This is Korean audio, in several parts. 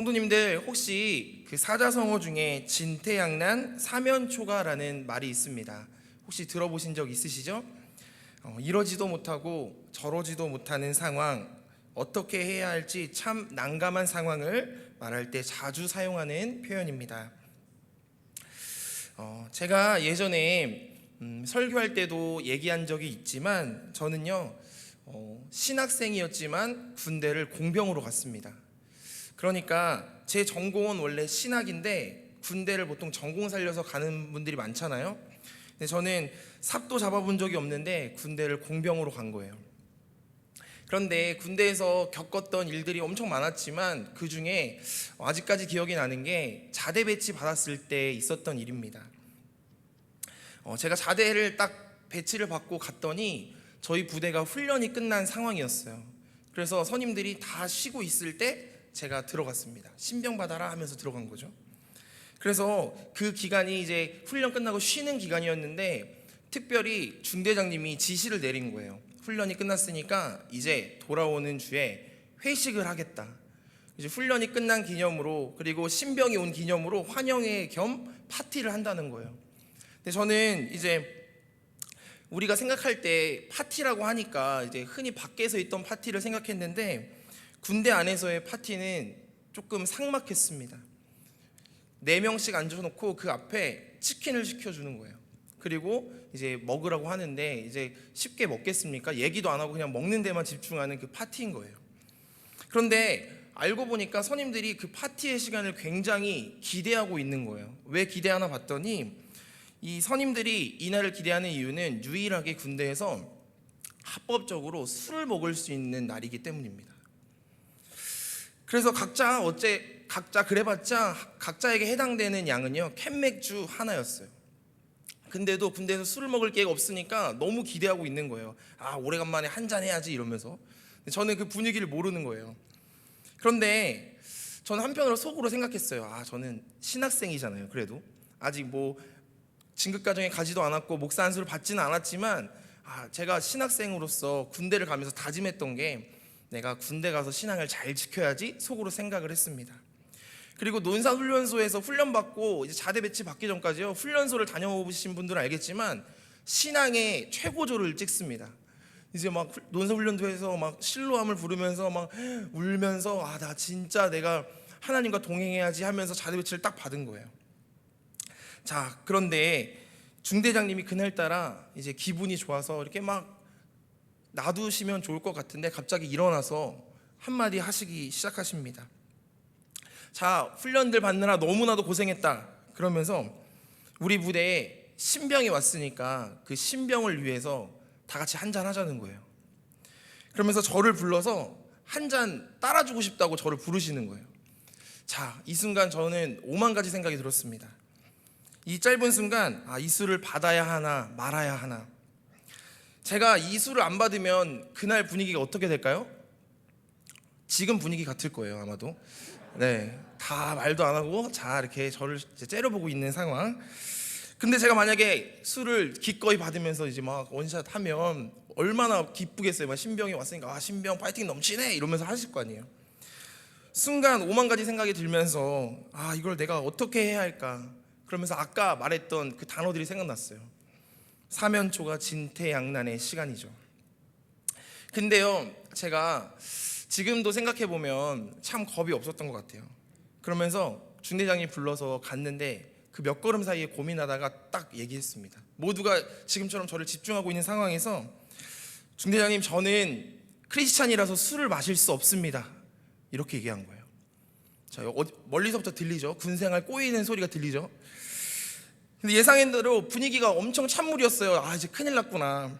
성도님들 혹시 그 사자성어 중에 진태양난 사면초가라는 말이 있습니다. 혹시 들어보신 적 있으시죠? 어, 이러지도 못하고 저러지도 못하는 상황 어떻게 해야 할지 참 난감한 상황을 말할 때 자주 사용하는 표현입니다. 어, 제가 예전에 음, 설교할 때도 얘기한 적이 있지만 저는요 어, 신학생이었지만 군대를 공병으로 갔습니다. 그러니까 제 전공은 원래 신학인데 군대를 보통 전공 살려서 가는 분들이 많잖아요. 근데 저는 삽도 잡아본 적이 없는데 군대를 공병으로 간 거예요. 그런데 군대에서 겪었던 일들이 엄청 많았지만 그 중에 아직까지 기억이 나는 게 자대 배치 받았을 때 있었던 일입니다. 어, 제가 자대를 딱 배치를 받고 갔더니 저희 부대가 훈련이 끝난 상황이었어요. 그래서 선임들이 다 쉬고 있을 때 제가 들어갔습니다. 신병 받아라 하면서 들어간 거죠. 그래서 그 기간이 이제 훈련 끝나고 쉬는 기간이었는데 특별히 중대장님이 지시를 내린 거예요. 훈련이 끝났으니까 이제 돌아오는 주에 회식을 하겠다. 이제 훈련이 끝난 기념으로 그리고 신병이 온 기념으로 환영회 겸 파티를 한다는 거예요. 근데 저는 이제 우리가 생각할 때 파티라고 하니까 이제 흔히 밖에서 있던 파티를 생각했는데 군대 안에서의 파티는 조금 삭막했습니다. 네 명씩 앉아놓고 그 앞에 치킨을 시켜주는 거예요. 그리고 이제 먹으라고 하는데 이제 쉽게 먹겠습니까? 얘기도 안 하고 그냥 먹는 데만 집중하는 그 파티인 거예요. 그런데 알고 보니까 선임들이 그 파티의 시간을 굉장히 기대하고 있는 거예요. 왜 기대하나 봤더니 이 선임들이 이날을 기대하는 이유는 유일하게 군대에서 합법적으로 술을 먹을 수 있는 날이기 때문입니다. 그래서 각자 어째 각자 그래봤자 각자에게 해당되는 양은요 캔 맥주 하나였어요. 근데도 군대에서 술을 먹을 기회가 없으니까 너무 기대하고 있는 거예요. 아 오래간만에 한 잔 해야지 이러면서 저는 그 분위기를 모르는 거예요. 그런데 저는 한편으로 속으로 생각했어요. 아 저는 신학생이잖아요. 그래도 아직 뭐 진급 과정에 가지도 않았고 목사 안수를 받지는 않았지만 아 제가 신학생으로서 군대를 가면서 다짐했던 게 내가 군대 가서 신앙을 잘 지켜야지 속으로 생각을 했습니다. 그리고 논산 훈련소에서 훈련 받고 이제 자대 배치 받기 전까지요 훈련소를 다녀오신 분들은 알겠지만 신앙의 최고조를 찍습니다. 이제 막 논산 훈련소에서 막 실로함을 부르면서 막 울면서 아 나 진짜 내가 하나님과 동행해야지 하면서 자대 배치를 딱 받은 거예요. 자 그런데 중대장님이 그날따라 이제 기분이 좋아서 이렇게 막 놔두시면 좋을 것 같은데 갑자기 일어나서 한마디 하시기 시작하십니다. 자, 훈련들 받느라 너무나도 고생했다. 그러면서 우리 부대에 신병이 왔으니까 그 신병을 위해서 다 같이 한 잔 하자는 거예요. 그러면서 저를 불러서 한 잔 따라주고 싶다고 저를 부르시는 거예요. 자, 이 순간 저는 오만 가지 생각이 들었습니다. 이 짧은 순간, 아, 이 술을 받아야 하나, 말아야 하나. 제가 이 술을 안 받으면 그날 분위기가 어떻게 될까요? 지금 분위기 같을 거예요, 아마도. 네, 다 말도 안 하고 자 이렇게 저를 째려보고 있는 상황. 근데 제가 만약에 술을 기꺼이 받으면서 이제 막 원샷 하면 얼마나 기쁘겠어요. 막 신병이 왔으니까 아 신병 파이팅 넘치네 이러면서 하실 거 아니에요. 순간 오만 가지 생각이 들면서 아 이걸 내가 어떻게 해야 할까? 그러면서 아까 말했던 그 단어들이 생각났어요. 사면초가 진퇴양난의 시간이죠. 근데요, 제가 지금도 생각해 보면 참 겁이 없었던 것 같아요. 그러면서 중대장이 불러서 갔는데 그 몇 걸음 사이에 고민하다가 딱 얘기했습니다. 모두가 지금처럼 저를 집중하고 있는 상황에서 중대장님 저는 크리스찬이라서 술을 마실 수 없습니다. 이렇게 얘기한 거예요. 자, 멀리서부터 들리죠? 군생활 꼬이는 소리가 들리죠? 근데 예상한 대로 분위기가 엄청 찬물이었어요. 아 이제 큰일 났구나.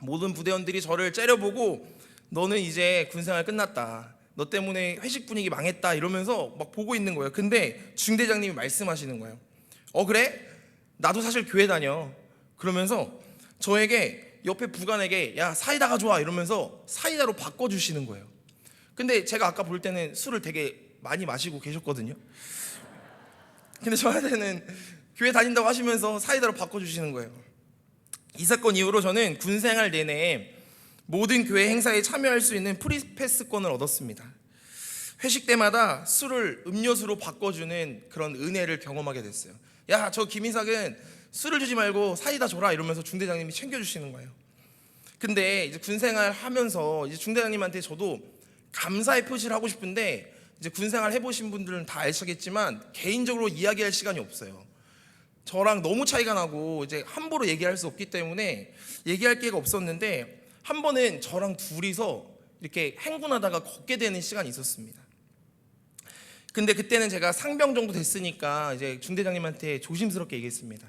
모든 부대원들이 저를 째려보고 너는 이제 군생활 끝났다. 너 때문에 회식 분위기 망했다 이러면서 막 보고 있는 거예요. 근데 중대장님이 말씀하시는 거예요. 어 그래? 나도 사실 교회 다녀. 그러면서 저에게 옆에 부관에게 야 사이다 가져와 이러면서 사이다로 바꿔주시는 거예요. 근데 제가 아까 볼 때는 술을 되게 많이 마시고 계셨거든요. 근데 저한테는 교회 다닌다고 하시면서 사이다로 바꿔주시는 거예요. 이 사건 이후로 저는 군 생활 내내 모든 교회 행사에 참여할 수 있는 프리패스권을 얻었습니다. 회식 때마다 술을 음료수로 바꿔주는 그런 은혜를 경험하게 됐어요. 야, 저 김인삭은 술을 주지 말고 사이다 줘라 이러면서 중대장님이 챙겨주시는 거예요. 근데 이제 군 생활 하면서 이제 중대장님한테 저도 감사의 표시를 하고 싶은데 이제 군 생활 해보신 분들은 다 아시겠지만 개인적으로 이야기할 시간이 없어요. 저랑 너무 차이가 나고 이제 함부로 얘기할 수 없기 때문에 얘기할 기회가 없었는데 한 번은 저랑 둘이서 이렇게 행군하다가 걷게 되는 시간이 있었습니다. 근데 그때는 제가 상병 정도 됐으니까 이제 중대장님한테 조심스럽게 얘기했습니다.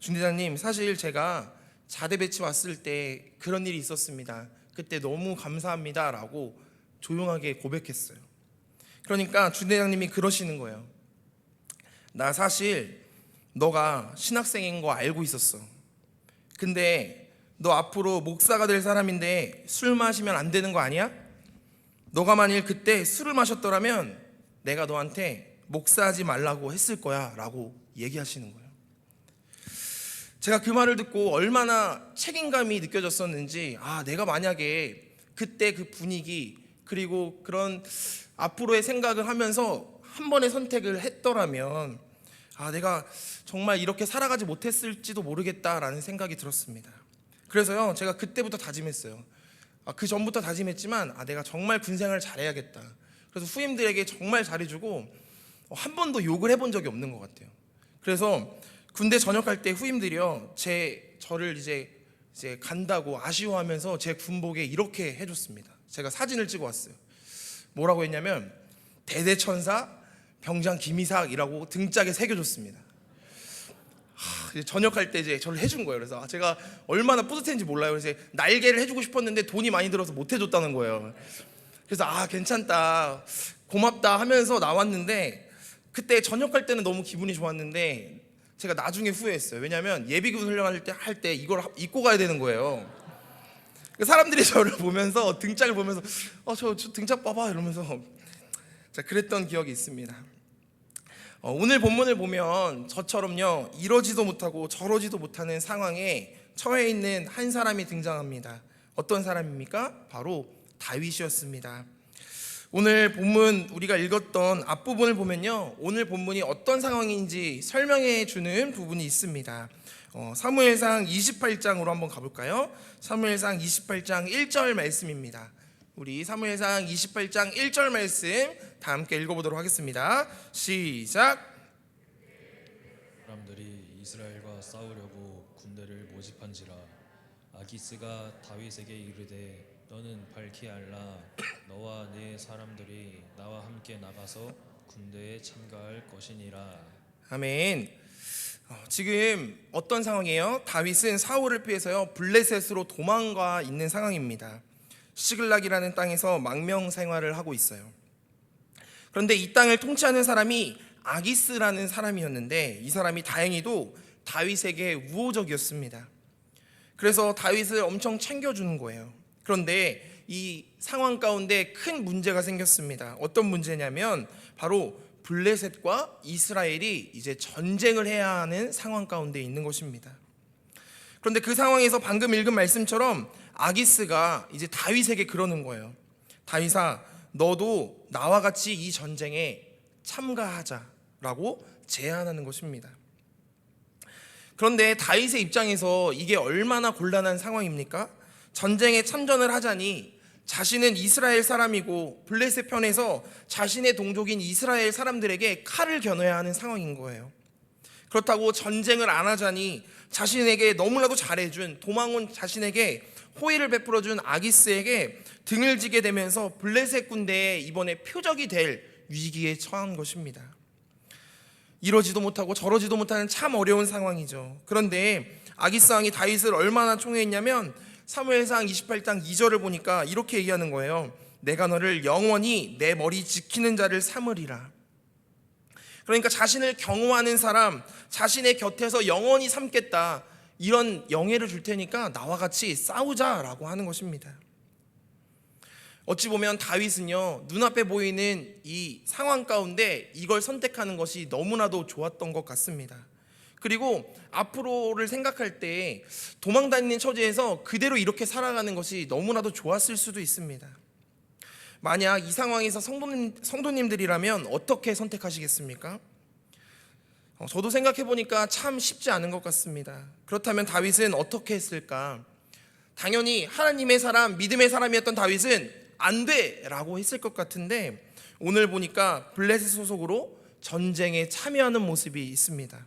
중대장님, 사실 제가 자대 배치 왔을 때 그런 일이 있었습니다. 그때 너무 감사합니다 라고 조용하게 고백했어요. 그러니까 중대장님이 그러시는 거예요. 나 사실 너가 신학생인 거 알고 있었어. 근데 너 앞으로 목사가 될 사람인데 술 마시면 안 되는 거 아니야? 너가 만일 그때 술을 마셨더라면 내가 너한테 목사하지 말라고 했을 거야 라고 얘기하시는 거예요. 제가 그 말을 듣고 얼마나 책임감이 느껴졌었는지 아 내가 만약에 그때 그 분위기 그리고 그런 앞으로의 생각을 하면서 한 번의 선택을 했더라면 아 내가 정말 이렇게 살아가지 못했을지도 모르겠다라는 생각이 들었습니다. 그래서요 제가 그때부터 다짐했어요. 아, 그 전부터 다짐했지만 아 내가 정말 군생활을 잘해야겠다. 그래서 후임들에게 정말 잘해주고 어, 한 번도 욕을 해본 적이 없는 것 같아요. 그래서 군대 전역할 때 후임들이요 제 저를 이제 이제 간다고 아쉬워하면서 제 군복에 이렇게 해줬습니다. 제가 사진을 찍어 왔어요. 뭐라고 했냐면 대대천사 병장 김이삭이라고 등짝에 새겨줬습니다. 전역할 때 이제 저를 해준 거예요. 그래서 아, 제가 얼마나 뿌듯했는지 몰라요. 그래서 날개를 해주고 싶었는데 돈이 많이 들어서 못 해줬다는 거예요. 그래서 아 괜찮다 고맙다 하면서 나왔는데 그때 전역할 때는 너무 기분이 좋았는데 제가 나중에 후회했어요. 왜냐하면 예비군 훈련할 때 할 때 이걸 하- 입고 가야 되는 거예요. 그 사람들이 저를 보면서 등짝을 보면서 어저 저 등짝 봐봐 이러면서 자 그랬던 기억이 있습니다. 어, 오늘 본문을 보면 저처럼요 이러지도 못하고 저러지도 못하는 상황에 처해 있는 한 사람이 등장합니다. 어떤 사람입니까? 바로 다윗이었습니다. 오늘 본문 우리가 읽었던 앞부분을 보면요 오늘 본문이 어떤 상황인지 설명해 주는 부분이 있습니다. 어, 사무엘상 28장으로 한번 가볼까요? 사무엘상 28장 1절 말씀입니다. 우리 사무엘상 28장 1절 말씀 다 함께 읽어보도록 하겠습니다. 시작. 사람들이 이스라엘과 싸우려고 군대를 모집한지라 아기스가 다윗에게 이르되 너는 밝히 알라 너와 네 사람들이 나와 함께 나가서 군대에 참가할 것이니라 아멘. 어, 지금 어떤 상황이에요? 다윗은 사울을 피해서요 블레셋으로 도망가 있는 상황입니다. 시글락이라는 땅에서 망명 생활을 하고 있어요. 그런데 이 땅을 통치하는 사람이 아기스라는 사람이었는데 이 사람이 다행히도 다윗에게 우호적이었습니다. 그래서 다윗을 엄청 챙겨주는 거예요. 그런데 이 상황 가운데 큰 문제가 생겼습니다. 어떤 문제냐면 바로 블레셋과 이스라엘이 이제 전쟁을 해야 하는 상황 가운데 있는 것입니다. 그런데 그 상황에서 방금 읽은 말씀처럼 아기스가 이제 다윗에게 그러는 거예요. 다윗아, 너도 나와 같이 이 전쟁에 참가하자라고 제안하는 것입니다. 그런데 다윗의 입장에서 이게 얼마나 곤란한 상황입니까? 전쟁에 참전을 하자니 자신은 이스라엘 사람이고 블레셋 편에서 자신의 동족인 이스라엘 사람들에게 칼을 겨눠야 하는 상황인 거예요. 그렇다고 전쟁을 안 하자니 자신에게 너무나도 잘해준 도망 온 자신에게 호의를 베풀어준 아기스에게 등을 지게 되면서 블레셋 군대에 이번에 표적이 될 위기에 처한 것입니다. 이러지도 못하고 저러지도 못하는 참 어려운 상황이죠. 그런데 아기스 왕이 다윗을 얼마나 총애했냐면 사무엘상 28장 2절을 보니까 이렇게 얘기하는 거예요. 내가 너를 영원히 내 머리 지키는 자를 삼으리라. 그러니까 자신을 경호하는 사람, 자신의 곁에서 영원히 삼겠다. 이런 영예를 줄 테니까 나와 같이 싸우자라고 하는 것입니다. 어찌 보면 다윗은요 눈앞에 보이는 이 상황 가운데 이걸 선택하는 것이 너무나도 좋았던 것 같습니다. 그리고 앞으로를 생각할 때 도망 다니는 처지에서 그대로 이렇게 살아가는 것이 너무나도 좋았을 수도 있습니다. 만약 이 상황에서 성도님, 성도님들이라면 어떻게 선택하시겠습니까? 어, 저도 생각해 보니까 참 쉽지 않은 것 같습니다. 그렇다면 다윗은 어떻게 했을까? 당연히 하나님의 사람, 믿음의 사람이었던 다윗은 안 돼 라고 했을 것 같은데 오늘 보니까 블레셋 소속으로 전쟁에 참여하는 모습이 있습니다.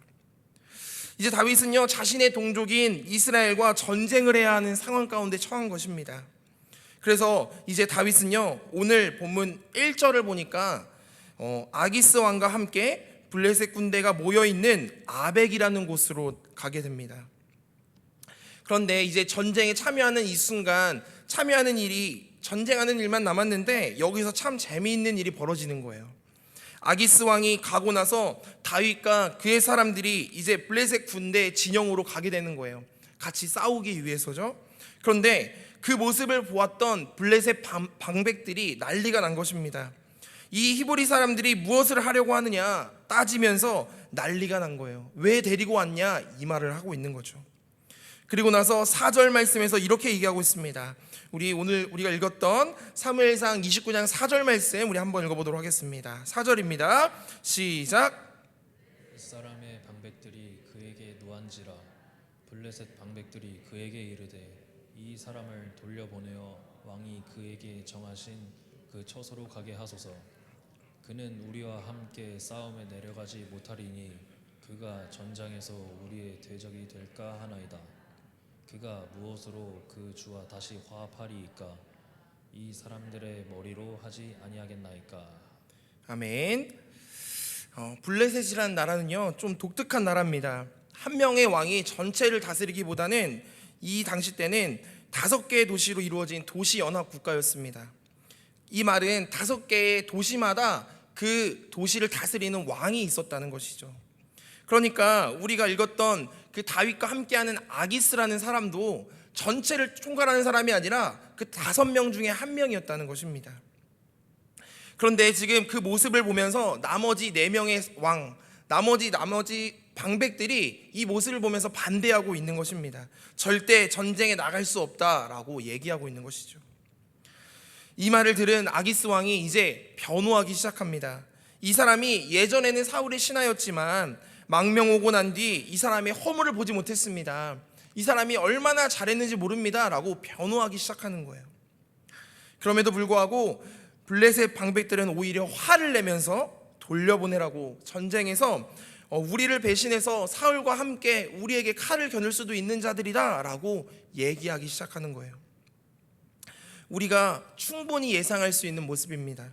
이제 다윗은요 자신의 동족인 이스라엘과 전쟁을 해야 하는 상황 가운데 처한 것입니다. 그래서 이제 다윗은요 오늘 본문 1절을 보니까 어, 아기스 왕과 함께 블레셋 군대가 모여 있는 아벡이라는 곳으로 가게 됩니다. 그런데 이제 전쟁에 참여하는 이 순간 참여하는 일이 전쟁하는 일만 남았는데 여기서 참 재미있는 일이 벌어지는 거예요. 아기스 왕이 가고 나서 다윗과 그의 사람들이 이제 블레셋 군대 진영으로 가게 되는 거예요. 같이 싸우기 위해서죠. 그런데 그 모습을 보았던 블레셋 방- 방백들이 난리가 난 것입니다. 이 히브리 사람들이 무엇을 하려고 하느냐 따지면서 난리가 난 거예요. 왜 데리고 왔냐 이 말을 하고 있는 거죠. 그리고 나서 4절 말씀에서 이렇게 얘기하고 있습니다. 우리 오늘 우리가 읽었던 사무엘상 29장 4절 말씀 우리 한번 읽어보도록 하겠습니다. 4절입니다. 시작. 사람의 방백들이 그에게 노한지라 블레셋 방백들이 그에게 이르되 이 사람을 돌려보내어 왕이 그에게 정하신 그 처소로 가게 하소서 그는 우리와 함께 싸움에 내려가지 못하리니 그가 전장에서 우리의 대적이 될까 하나이다 그가 무엇으로 그 주와 다시 화합하리이까 이 사람들의 머리로 하지 아니하겠나이까 아멘. 어, 블레셋이라는 나라는요 좀 독특한 나라입니다. 한 명의 왕이 전체를 다스리기보다는 이 당시 때는 다섯 개의 도시로 이루어진 도시 연합 국가였습니다. 이 말은 다섯 개의 도시마다 그 도시를 다스리는 왕이 있었다는 것이죠. 그러니까 우리가 읽었던 그 다윗과 함께하는 아기스라는 사람도 전체를 총괄하는 사람이 아니라 그 다섯 명 중에 한 명이었다는 것입니다. 그런데 지금 그 모습을 보면서 나머지 네 명의 왕, 나머지 나머지 방백들이 이 모습을 보면서 반대하고 있는 것입니다. 절대 전쟁에 나갈 수 없다라고 얘기하고 있는 것이죠. 이 말을 들은 아기스 왕이 이제 변호하기 시작합니다. 이 사람이 예전에는 사울의 신하였지만 망명 오고 난 뒤 이 사람의 허물을 보지 못했습니다. 이 사람이 얼마나 잘했는지 모릅니다라고 변호하기 시작하는 거예요. 그럼에도 불구하고 블레셋 방백들은 오히려 화를 내면서 돌려보내라고 전쟁에서 어, 우리를 배신해서 사울과 함께 우리에게 칼을 겨눌 수도 있는 자들이다라고 얘기하기 시작하는 거예요. 우리가 충분히 예상할 수 있는 모습입니다.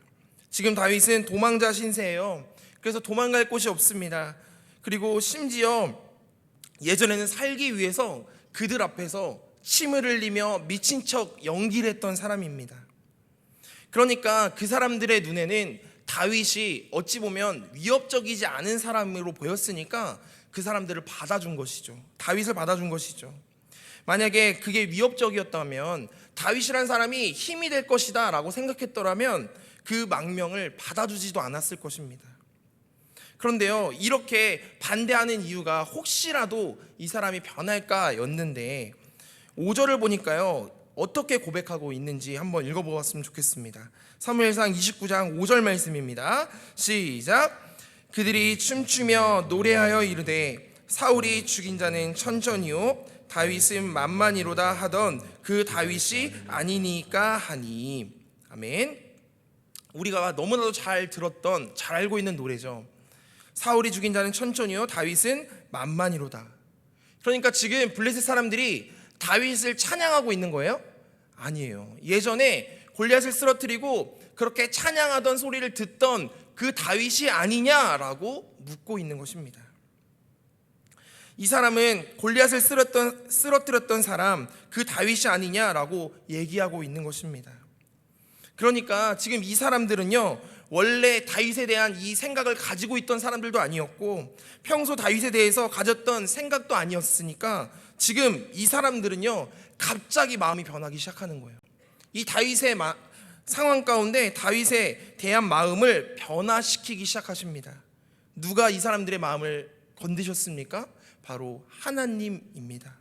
지금 다윗은 도망자 신세예요. 그래서 도망갈 곳이 없습니다. 그리고 심지어 예전에는 살기 위해서 그들 앞에서 침을 흘리며 미친 척 연기를 했던 사람입니다. 그러니까 그 사람들의 눈에는 다윗이 어찌 보면 위협적이지 않은 사람으로 보였으니까 그 사람들을 받아준 것이죠. 다윗을 받아준 것이죠. 만약에 그게 위협적이었다면 다윗이란 사람이 힘이 될 것이다 라고 생각했더라면 그 망명을 받아주지도 않았을 것입니다. 그런데요, 이렇게 반대하는 이유가 혹시라도 이 사람이 변할까였는데 5절을 보니까요, 어떻게 고백하고 있는지 한번 읽어보았으면 좋겠습니다. 사무엘상 29장 5절 말씀입니다. 시작. 그들이 춤추며 노래하여 이르되 사울이 죽인 자는 천천히요 다윗은 만만이로다 하던 그 다윗이 아니니까 하니 아멘. 우리가 너무나도 잘 들었던 잘 알고 있는 노래죠. 사울이 죽인 자는 천천히요 다윗은 만만이로다. 그러니까 지금 블레셋 사람들이 다윗을 찬양하고 있는 거예요? 아니에요. 예전에 골리앗을 쓰러뜨리고 그렇게 찬양하던 소리를 듣던 그 다윗이 아니냐라고 묻고 있는 것입니다. 이 사람은 골리앗을 쓰러뜨렸던, 쓰러뜨렸던 사람 그 다윗이 아니냐라고 얘기하고 있는 것입니다. 그러니까 지금 이 사람들은요 원래 다윗에 대한 이 생각을 가지고 있던 사람들도 아니었고 평소 다윗에 대해서 가졌던 생각도 아니었으니까 지금 이 사람들은요 갑자기 마음이 변하기 시작하는 거예요. 이 다윗의 마- 상황 가운데 다윗에 대한 마음을 변화시키기 시작하십니다. 누가 이 사람들의 마음을 건드셨습니까? 바로 하나님입니다.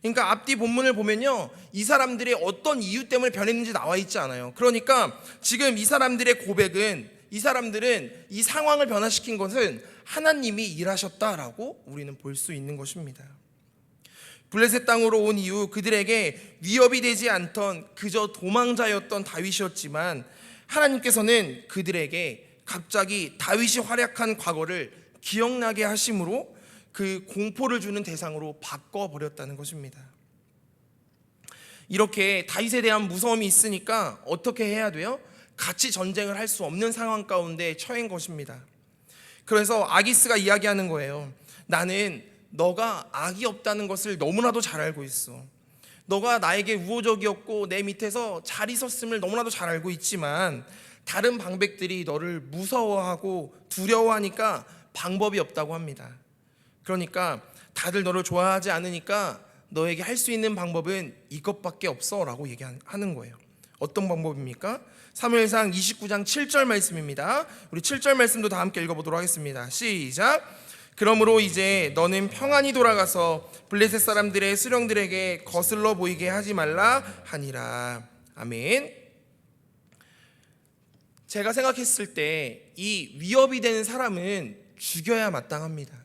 그러니까 앞뒤 본문을 보면요. 이 사람들이 어떤 이유 때문에 변했는지 나와 있지 않아요. 그러니까 지금 이 사람들의 고백은 이 사람들은 이 상황을 변화시킨 것은 하나님이 일하셨다라고 우리는 볼 수 있는 것입니다. 블레셋 땅으로 온 이후 그들에게 위협이 되지 않던 그저 도망자였던 다윗이었지만 하나님께서는 그들에게 갑자기 다윗이 활약한 과거를 기억나게 하심으로 그 공포를 주는 대상으로 바꿔 버렸다는 것입니다. 이렇게 다윗에 대한 무서움이 있으니까 어떻게 해야 돼요? 같이 전쟁을 할 수 없는 상황 가운데 처한 것입니다. 그래서 아기스가 이야기하는 거예요. 나는 너가 악이 없다는 것을 너무나도 잘 알고 있어. 너가 나에게 우호적이었고 내 밑에서 잘 있었음을 너무나도 잘 알고 있지만 다른 방백들이 너를 무서워하고 두려워하니까 방법이 없다고 합니다. 그러니까 다들 너를 좋아하지 않으니까 너에게 할 수 있는 방법은 이것밖에 없어라고 얘기하는 거예요. 어떤 방법입니까? 사무엘상 29장 7절 말씀입니다. 우리 7절 말씀도 다 함께 읽어보도록 하겠습니다. 시작. 그러므로 이제 너는 평안히 돌아가서 블레셋 사람들의 수령들에게 거슬러 보이게 하지 말라 하니라. 아멘. 제가 생각했을 때 이 위협이 되는 사람은 죽여야 마땅합니다.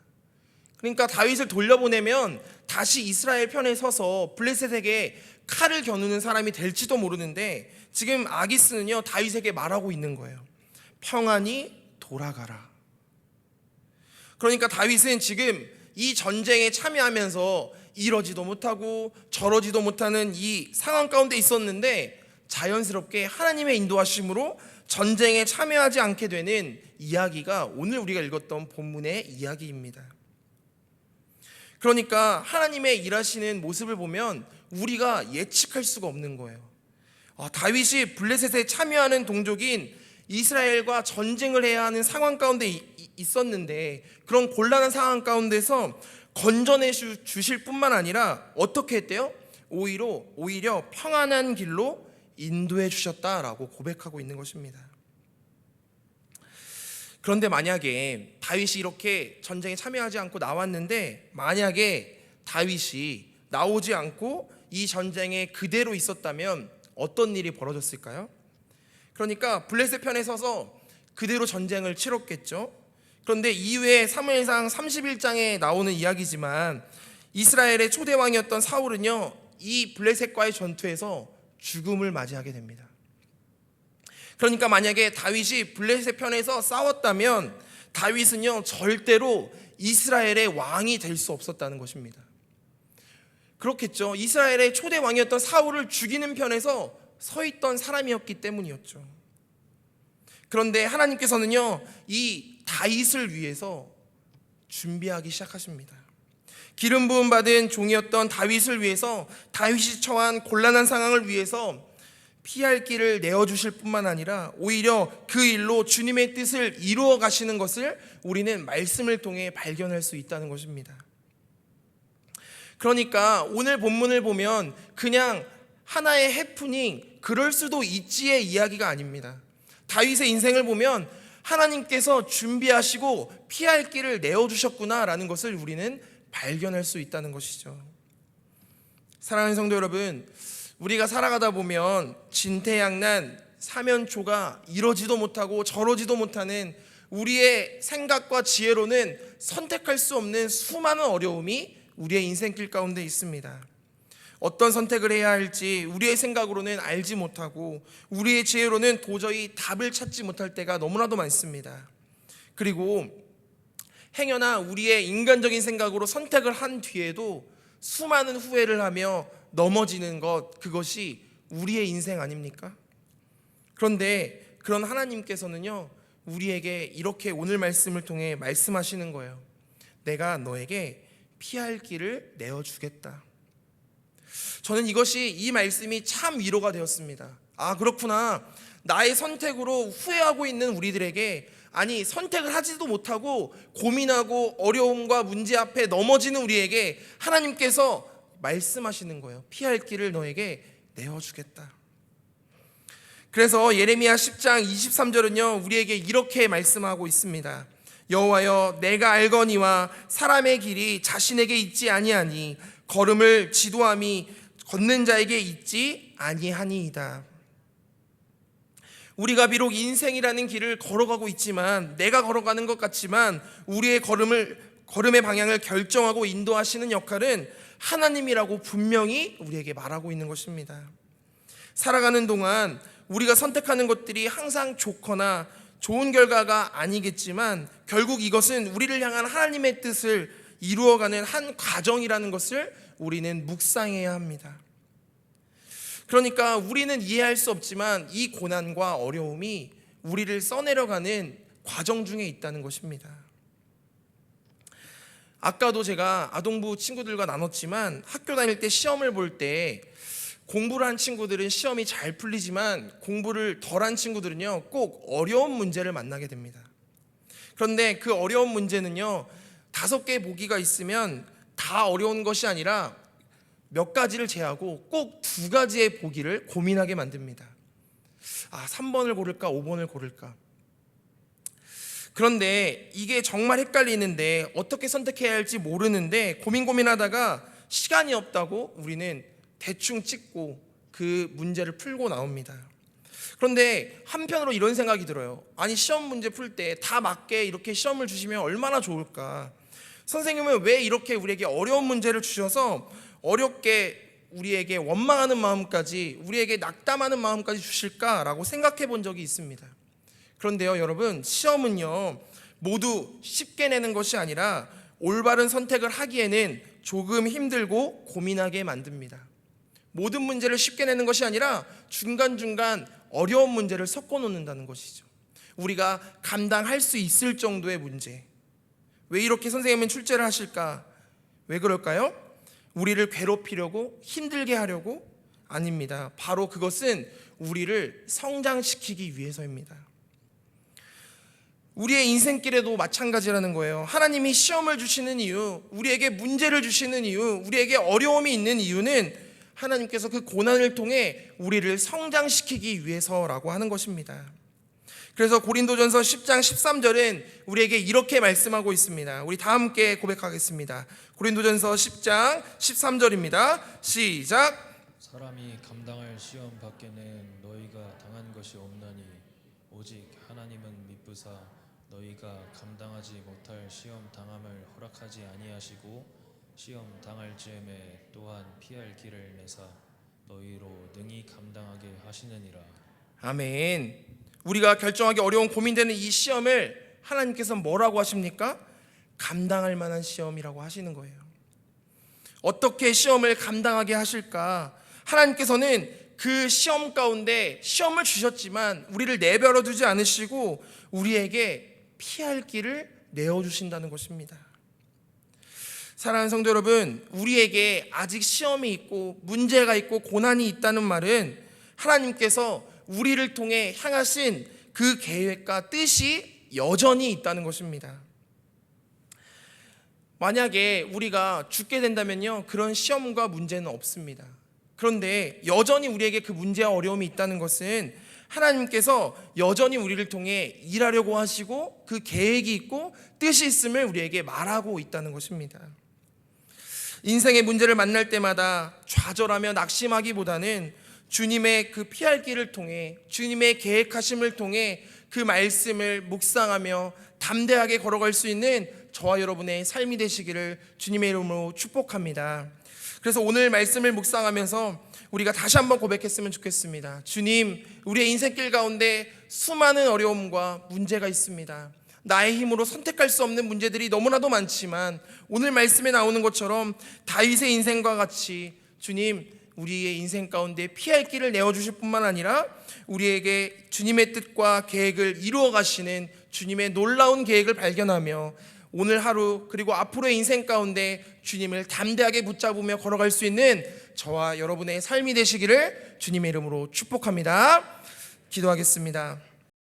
그러니까 다윗을 돌려보내면 다시 이스라엘 편에 서서 블레셋에게 칼을 겨누는 사람이 될지도 모르는데 지금 아기스는요 다윗에게 말하고 있는 거예요. 평안히 돌아가라. 그러니까 다윗은 지금 이 전쟁에 참여하면서 이러지도 못하고 저러지도 못하는 이 상황 가운데 있었는데 자연스럽게 하나님의 인도하심으로 전쟁에 참여하지 않게 되는 이야기가 오늘 우리가 읽었던 본문의 이야기입니다. 그러니까 하나님의 일하시는 모습을 보면 우리가 예측할 수가 없는 거예요. 아, 다윗이 블레셋에 참여하는 동족인 이스라엘과 전쟁을 해야 하는 상황 가운데 있었는데 그런 곤란한 상황 가운데서 주- 주실 뿐만 아니라 어떻게 했대요? 오히려 오히려 평안한 길로 인도해 주셨다라고 고백하고 있는 것입니다. 그런데 만약에 다윗이 이렇게 전쟁에 참여하지 않고 나왔는데 만약에 다윗이 나오지 않고 이 전쟁에 그대로 있었다면 어떤 일이 벌어졌을까요? 그러니까 블레셋 편에 서서 그대로 전쟁을 치렀겠죠. 그런데 이후에 사무엘상 31장에 나오는 이야기지만 이스라엘의 초대 왕이었던 사울은요. 이 블레셋과의 전투에서 죽음을 맞이하게 됩니다. 그러니까 만약에 다윗이 블레셋 편에서 싸웠다면 다윗은요 절대로 이스라엘의 왕이 될 수 없었다는 것입니다. 그렇겠죠. 이스라엘의 초대 왕이었던 사울을 죽이는 편에서 서 있던 사람이었기 때문이었죠. 그런데 하나님께서는요 이 다윗을 위해서 준비하기 시작하십니다. 기름 부음 받은 종이었던 다윗을 위해서 다윗이 처한 곤란한 상황을 위해서 피할 길을 내어 주실 뿐만 아니라 오히려 그 일로 주님의 뜻을 이루어 가시는 것을 우리는 말씀을 통해 발견할 수 있다는 것입니다. 그러니까 오늘 본문을 보면 그냥 하나의 해프닝 그럴 수도 있지의 이야기가 아닙니다. 다윗의 인생을 보면 하나님께서 준비하시고 피할 길을 내어 주셨구나라는 것을 우리는 발견할 수 있다는 것이죠. 사랑하는 성도 여러분, 우리가 살아가다 보면 진퇴양난 사면초가 이러지도 못하고 저러지도 못하는 우리의 생각과 지혜로는 선택할 수 없는 수많은 어려움이 우리의 인생길 가운데 있습니다. 어떤 선택을 해야 할지 우리의 생각으로는 알지 못하고 우리의 지혜로는 도저히 답을 찾지 못할 때가 너무나도 많습니다. 그리고 행여나 우리의 인간적인 생각으로 선택을 한 뒤에도 수많은 후회를 하며 넘어지는 것 그것이 우리의 인생 아닙니까? 그런데 그런 하나님께서는요 우리에게 이렇게 오늘 말씀을 통해 말씀하시는 거예요. 내가 너에게 피할 길을 내어 주겠다. 저는 이것이 이 말씀이 참 위로가 되었습니다. 아 그렇구나. 나의 선택으로 후회하고 있는 우리들에게 아니 선택을 하지도 못하고 고민하고 어려움과 문제 앞에 넘어지는 우리에게 하나님께서 말씀하시는 거예요. 피할 길을 너에게 내어 주겠다. 그래서 예레미야 10장 23절은요. 우리에게 이렇게 말씀하고 있습니다. 여호와여 내가 알거니와 사람의 길이 자신에게 있지 아니하니 걸음을 지도함이 걷는 자에게 있지 아니하니이다. 우리가 비록 인생이라는 길을 걸어가고 있지만 내가 걸어가는 것 같지만 우리의 걸음을 걸음의 방향을 결정하고 인도하시는 역할은 하나님이라고 분명히 우리에게 말하고 있는 것입니다. 살아가는 동안 우리가 선택하는 것들이 항상 좋거나 좋은 결과가 아니겠지만 결국 이것은 우리를 향한 하나님의 뜻을 이루어가는 한 과정이라는 것을 우리는 묵상해야 합니다. 그러니까 우리는 이해할 수 없지만 이 고난과 어려움이 우리를 써내려가는 과정 중에 있다는 것입니다. 아까도 제가 아동부 친구들과 나눴지만 학교 다닐 때 시험을 볼 때 공부를 한 친구들은 시험이 잘 풀리지만 공부를 덜 한 친구들은요 꼭 어려운 문제를 만나게 됩니다. 그런데 그 어려운 문제는요 다섯 개 보기가 있으면 다 어려운 것이 아니라 몇 가지를 제하고 꼭 두 가지의 보기를 고민하게 만듭니다. 아, 3번을 고를까, 5번을 고를까. 그런데 이게 정말 헷갈리는데 어떻게 선택해야 할지 모르는데 고민 고민하다가 시간이 없다고 우리는 대충 찍고 그 문제를 풀고 나옵니다. 그런데 한편으로 이런 생각이 들어요. 아니 시험 문제 풀 때 다 맞게 이렇게 시험을 주시면 얼마나 좋을까? 선생님은 왜 이렇게 우리에게 어려운 문제를 주셔서 어렵게 우리에게 원망하는 마음까지 우리에게 낙담하는 마음까지 주실까라고 생각해 본 적이 있습니다. 그런데요, 여러분, 시험은요, 모두 쉽게 내는 것이 아니라 올바른 선택을 하기에는 조금 힘들고 고민하게 만듭니다. 모든 문제를 쉽게 내는 것이 아니라 중간중간 어려운 문제를 섞어 놓는다는 것이죠. 우리가 감당할 수 있을 정도의 문제. 왜 이렇게 선생님은 출제를 하실까? 왜 그럴까요? 우리를 괴롭히려고 힘들게 하려고 아닙니다. 바로 그것은 우리를 성장시키기 위해서입니다. 우리의 인생길에도 마찬가지라는 거예요. 하나님이 시험을 주시는 이유, 우리에게 문제를 주시는 이유, 우리에게 어려움이 있는 이유는 하나님께서 그 고난을 통해 우리를 성장시키기 위해서라고 하는 것입니다. 그래서 고린도전서 10장 13절은 우리에게 이렇게 말씀하고 있습니다. 우리 다 함께 고백하겠습니다. 고린도전서 10장 13절입니다. 시작. 사람이 감당할 시험 밖에는 너희가 당한 것이 없나니 오직 하나님은 미쁘사 너희가 감당하지 못할 시험 당함을 허락하지 아니하시고 시험 당할 즈음에 또한 피할 길을 내사 너희로 능히 감당하게 하시느니라 아멘. 우리가 결정하기 어려운 고민되는 이 시험을 하나님께서 뭐라고 하십니까? 감당할 만한 시험이라고 하시는 거예요. 어떻게 시험을 감당하게 하실까? 하나님께서는 그 시험 가운데 시험을 주셨지만 우리를 내버려 두지 않으시고 우리에게 피할 길을 내어 주신다는 것입니다. 사랑하는 성도 여러분, 우리에게 아직 시험이 있고 문제가 있고 고난이 있다는 말은 하나님께서 우리를 통해 향하신 그 계획과 뜻이 여전히 있다는 것입니다. 만약에 우리가 죽게 된다면요, 그런 시험과 문제는 없습니다. 그런데 여전히 우리에게 그 문제와 어려움이 있다는 것은 하나님께서 여전히 우리를 통해 일하려고 하시고 그 계획이 있고 뜻이 있음을 우리에게 말하고 있다는 것입니다. 인생의 문제를 만날 때마다 좌절하며 낙심하기보다는 주님의 그 피할 길을 통해 주님의 계획하심을 통해 그 말씀을 묵상하며 담대하게 걸어갈 수 있는 저와 여러분의 삶이 되시기를 주님의 이름으로 축복합니다. 그래서 오늘 말씀을 묵상하면서 우리가 다시 한번 고백했으면 좋겠습니다. 주님, 우리의 인생길 가운데 수많은 어려움과 문제가 있습니다. 나의 힘으로 선택할 수 없는 문제들이 너무나도 많지만 오늘 말씀에 나오는 것처럼 다윗의 인생과 같이 주님 우리의 인생 가운데 피할 길을 내어 주실 뿐만 아니라 우리에게 주님의 뜻과 계획을 이루어 가시는 주님의 놀라운 계획을 발견하며 오늘 하루 그리고 앞으로의 인생 가운데 주님을 담대하게 붙잡으며 걸어갈 수 있는 저와 여러분의 삶이 되시기를 주님의 이름으로 축복합니다. 기도하겠습니다.